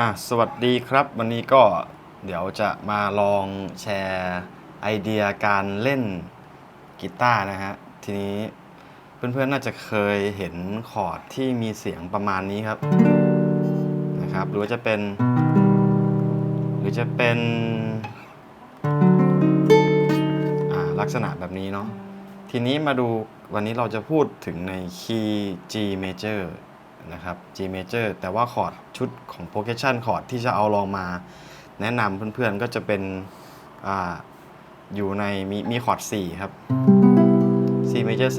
อะสวัสดีครับ วันนี้ก็เดี๋ยวจะมาลองแชร์ไอเดียการเล่นกีตาร์นะฮะ ทีนี้เพื่อนๆน่าจะเคยเห็นคอร์ดที่มีเสียงประมาณนี้ครับนะครับ หรือว่าจะเป็น หรือจะเป็นอ่าลักษณะแบบนี้เนาะทีนี้มาดูวันนี้เราจะพูดถึงในคีย์ G major นะครับ G major แต่ว่าคอร์ดชุดของ progression คอร์ดที่จะเอาลองมา แนะนำเพื่อนๆก็จะเป็นออยู่ในมีมีคอร์ด4ครับ C major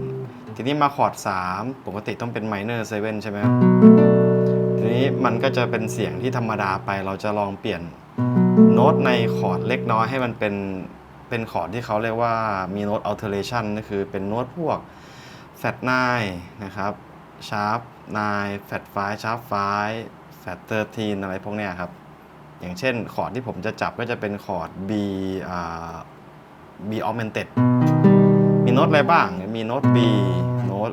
7 ทีนี้มาคอร์ด3ปกติต้องเป็น minor 7 ใช่ไหมครับทีนี้มันก็จะเป็นเสียงที่ธรรมดาไปเราจะลองเปลี่ยนโน้ตในคอร์ดเล็กน้อยให้มันเป็นเป็นคอร์ดที่เขาเรียกว่ามีโน้ต alteration ก็คือเป็นโน้ตพวก flat 9นะครับ sharp 9 flat 5 sharp 5 flat 13อะไรพวกเนี้ยครับ อย่างเช่นคอร์ดที่ผมจะจับก็จะเป็นคอร์ด B อ่า B augmented มีโน้ตอะไรบ้าง มีโน้ต B โน้ต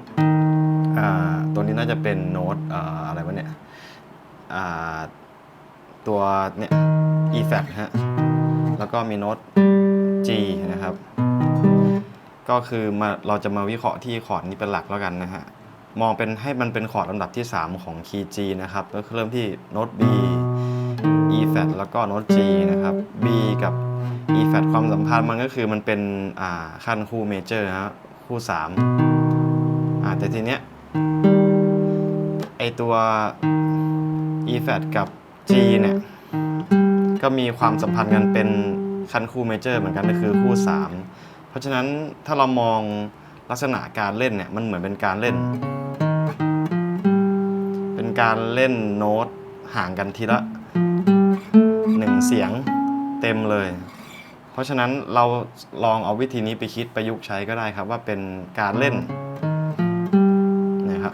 อ่าตัวนี้น่าจะเป็นโน้ตอ่าอะไรวะเนี่ยอ่าตัวเนี่ย E flat ฮะ แล้วก็มีโน้ต G นะครับ ก็คือมาเราจะมาวิเคราะห์ที่คอร์ดนี้เป็นหลักแล้วกันนะฮะ มองเป็นให้มันเป็นคอร์ดลำดับที่ 3 ของคีย์ G นะครับ ก็คือเริ่มที่โน้ต B E flat แล้วก็โน้ต G นะครับ B กับ E flat ความสัมพันธ์มันก็คือมันเป็นอ่าขั้นคู่เมเจอร์ฮะคู่3อ่าแต่ทีเนี้ยไอตัว E flat กับ G เนี่ย ก็มีความสัมพันธ์กันเป็นคันคู่เมเจอร์เหมือนกันก็คือคู่ 3 เพราะฉะนั้นถ้าเรามองลักษณะการเล่นเนี่ย มันเหมือนเป็นการเล่นเป็น การเล่นโน้ตห่างกันทีละหนึ่งเสียงเต็มเลย เพราะฉะนั้นเราลองเอาวิธีนี้ไปคิดประยุกต์ใช้ก็ได้ครับว่าเป็นการเล่นนะครับ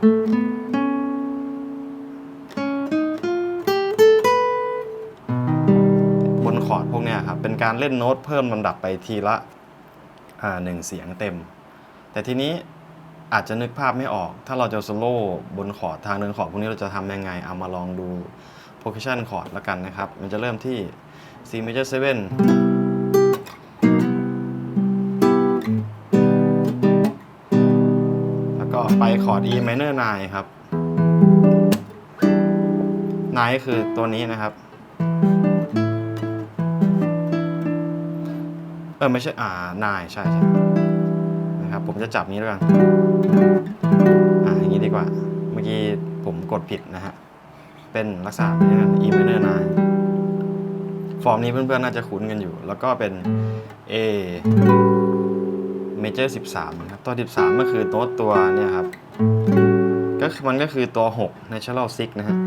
บนคอร์ดพวกนี้ครับเป็นการเล่นโน้ตเพิ่มลำดับไปทีละหนึ่งเสียงเต็ม แต่ทีนี้ อาจจะนึกภาพไม่ออก ถ้าเราจะโซโล่บนคอร์ดทางเดินคอร์ดพวกนี้เราจะทำยังไง เอามาลองดู progression คอร์ดแล้วกันนะครับ มันจะเริ่มที่ C major 7แล้วก็ไปคอร์ด E minor 9ครับ 9 คือตัวนี้นะครับ เออไม่ใช่ อ่านายใช่ใช่ ผมจะจับนี้ด้วยกันอ่าอย่างนี้ดีกว่า เมื่อกี้ผมกดผิดนะฮะ เป็นลักษณะนี้กัน E minor 9ฟอร์มนี้เพื่อนๆน่าจะคุ้นกันอยู่ แล้วก็เป็น A major 13ครับ ตัว 13 ก็คือโน้ตตัวเนี่ยครับ ก็มันก็คือตัว 6 natural 6 นะฮะ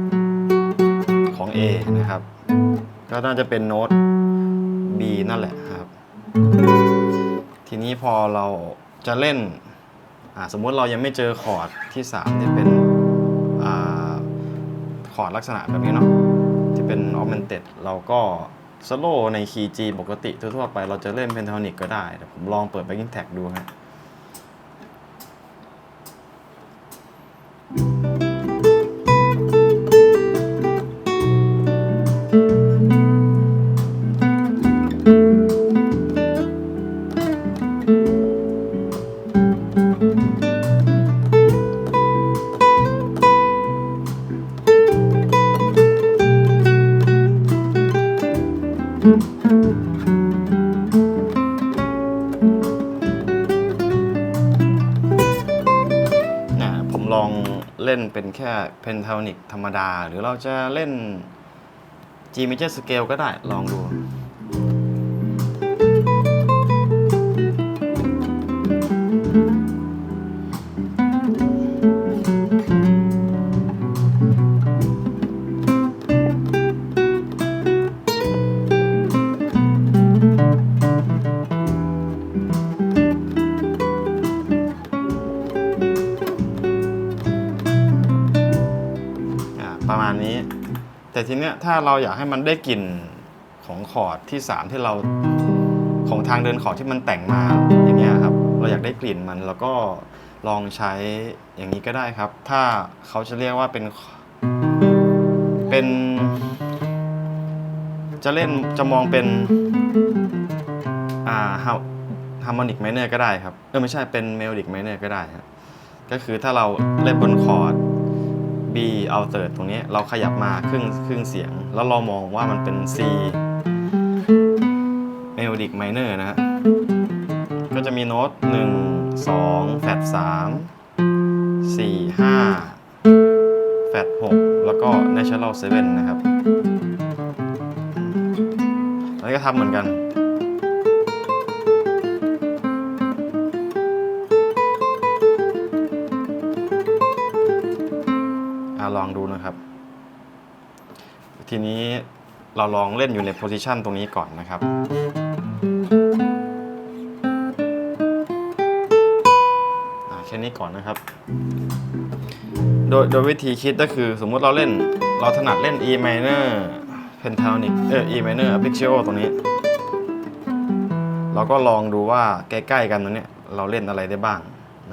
ของ A นะครับ ก็น่าจะเป็นโน้ต B นั่นแหละครับ ทีนี้พอเรา จะเล่นอ่าสมมติเรายังไม่เจอคอร์ดที่3ที่เป็นอคอร์ดลักษณะแบบนี้เนาะที่เป็นออเมนเต็ดเราก็สโลในคีย์จีปกติทั่วๆไปเราจะเล่นเพนทานิกก็ได้แต่ผมลองเปิดแบ็กกิ้งแท็กดูครับ นะผมลองเล่นเป็นแค่เพนทาวนิกธรรมดา หรือเราจะเล่น G major scale ก็ได้ลองดู แต่ทีเนี้ยถ้าเราอยากให้มันได้กลิ่นของคอร์ดที่ 3 ที่เราของทางเดินคอร์ดที่มันแต่งมาอย่างเงี้ยครับ เราอยากได้กลิ่นมันแล้วก็ลองใช้อย่างนี้ก็ได้ครับ ถ้าเขาจะเรียกว่าเป็นเป็น จะเล่นจะมองเป็นอ่าฮาฮาร์โมนิกไมเนอร์ก็ได้ครับ เออไม่ใช่เป็นเมโลดิกไมเนอร์ก็ได้ครับก็คือถ้าเราเล่นบนคอร์ด B เอาเติร์ดตรงนี้เราขยับมาครึ่งครึ่งเสียง แล้วเรามองว่ามันเป็น C เมโลดิกไมเนอร์นะฮะก็จะมีโน้ต 1 2แฟด3 4 5แฟด6แล้วก็ natural 7 นะครับอันนี้ก็ทำเหมือนกัน ลองดูนะครับ ทีนี้เราลองเล่นอยู่ในโพซิชันตรงนี้ก่อนนะครับอะแค่นี้ก่อนนะครับ โดยโดยวิธีคิดก็คือสมมุติเราเล่นเราถนัดเล่น E minor pentatonic เออ E minor arpeggio ตรงนี้ เราก็ลองดูว่าใกล้ๆกันตรงนี้เราเล่นอะไรได้บ้าง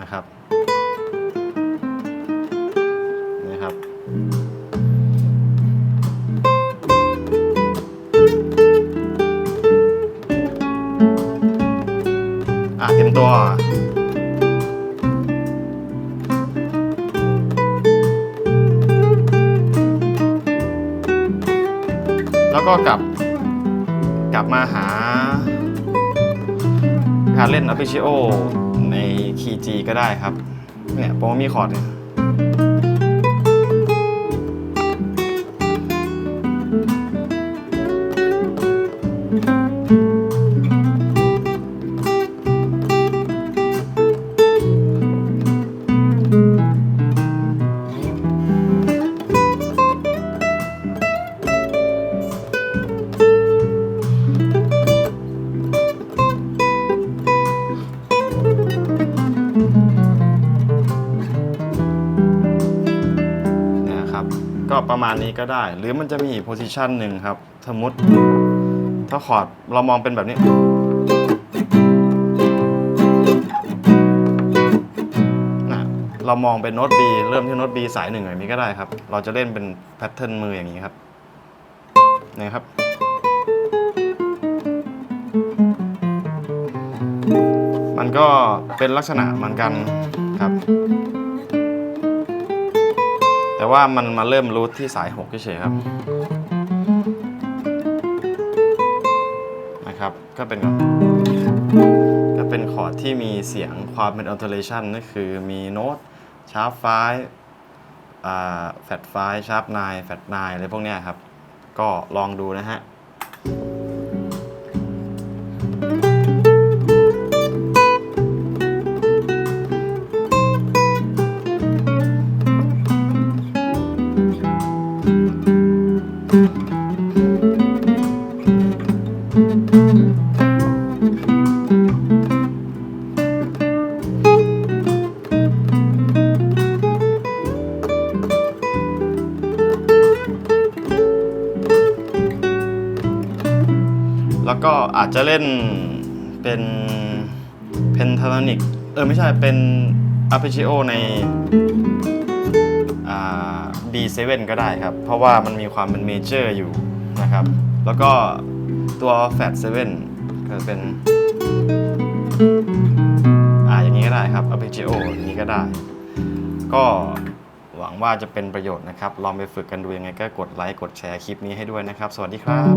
นะครับ ตัว แล้วก็กลับ กลับมาหาการเล่น Arpeggio ในคีย์ G ก็ได้ครับ เนี่ยโปรมีคอร์ดเนี่ย ก็ประมาณนี้ก็ได้ หรือมันจะมีอีกโพซิชันหนึ่งครับ สมมติถ้าคอร์ดเรามองเป็นแบบนี้นะเรามองเป็นโน้ต B เริ่มที่โน้ต B สายหนึ่งอย่างนี้ก็ได้ครับ เราจะเล่นเป็นแพทเทิร์นมืออย่างนี้ครับนะครับ มันก็เป็นลักษณะเหมือนกันครับ แต่ว่ามันมาเริ่มรูทที่สาย6เฉยๆครับนะครับ ก็เป็นก็เป็นคอร์ดที่มีเสียงความเป็น alternation นั่นคือมีโน้ตชาร์ปไฟอ่าแฟดไฟชาร์ปไนแฟดไนอะไรพวกนี้ครับ ก็ลองดูนะฮะ แล้วก็อาจจะเล่นเป็นเพนทา o นิกเออไม่ใช่เป็นอาร์เพจิโอในอ่า B7 ก็ได้ครับ เพราะว่ามันมีความเป็นเมเจอร์อยู่นะครับ แล้วก็ตัว Fat 7 ก็เป็นอ่าอย่างนี้ก็ได้ครับ Arpeggio อย่างนี้ก็ได้ ก็หวังว่าจะเป็นประโยชน์นะครับ ลองไปฝึกกันดูยังไงก็กดไลค์กดแชร์คลิปนี้ให้ด้วยนะครับ สวัสดีครับ